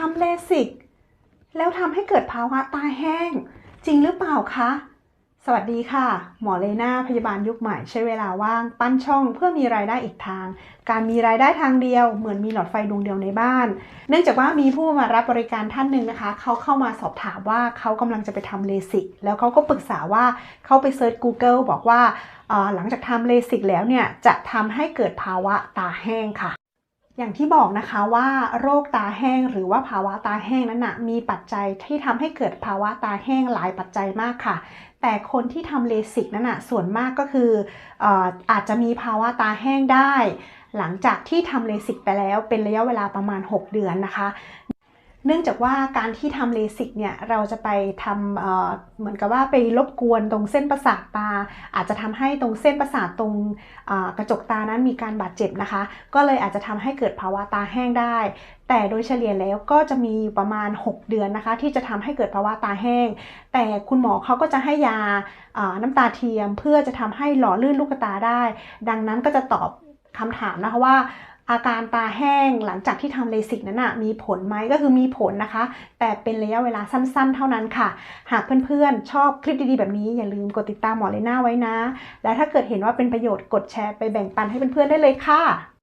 ทำเลสิก แล้วทำให้เกิดภาวะตาแห้ง จริงหรือเปล่าคะ สวัสดีค่ะ หมอเลนาพยาบาลยุคใหม่ใช้เวลาว่างปั้นช่องเพื่อมีรายได้อีกทาง การมีรายได้ทางเดียว เหมือนมีหลอดไฟดวงเดียวในบ้าน เนื่องจากว่ามีผู้มารับบริการท่านหนึ่งนะคะ เขาเข้ามาสอบถามว่าเขากำลังจะไปทำเลสิก แล้วเขาก็ปรึกษาว่าเขาไปเซิร์ช Google บอกว่าหลังจากทำเลสิกแล้วเนี่ยจะทำให้เกิดภาวะตาแห้งค่ะ อย่างที่บอกนะคะว่าโรคตาแห้งหรือว่าภาวะตาแห้งนั้นนะมีปัจจัยที่ทำให้เกิดภาวะตาแห้งหลายปัจจัยมากค่ะ แต่คนที่ทำเลสิกนั้นนะส่วนมากก็คือเอ่ออาจจะมีภาวะตาแห้งได้ หลังจากที่ทำเลสิกไปแล้วเป็นระยะเวลาประมาณ 6 เดือนนะคะ เนื่องจากว่าการที่ทำเลสิกเนี่ยเราจะไปทำเเหมือนกับว่าไปรบกวนตรงเส้นประสาทตา อาจจะทำให้ตรงเส้นประสาทตรงกระจกตานั้นมีการบาดเจ็บนะคะ ก็เลยอาจจะทำให้เกิดภาวะตาแห้งได้ แต่โดยเฉลี่ยแล้วก็จะมีประมาณ 6 เดือนนะคะ ที่จะทำให้เกิดภาวะตาแห้ง แต่คุณหมอเขาก็จะให้ยาอ่าน้ำตาเทียม เพื่อจะทำให้หล่อลื่นลูกตาได้ ดังนั้นก็จะตอบคำถามนะคะว่า อาการตาแห้งหลังจากที่ทำเลสิกนั้นนะมีผลไหมก็คือมีผลนะคะ แต่เป็นระยะเวลาสั้นๆ เท่านั้นค่ะ หากเพื่อนๆ ชอบคลิปดีๆ แบบนี้อย่าลืมกดติดตามหมอเลน่าไว้นะ และถ้าเกิดเห็นว่าเป็นประโยชน์กดแชร์ไปแบ่งปันให้เพื่อนๆได้เลยค่ะ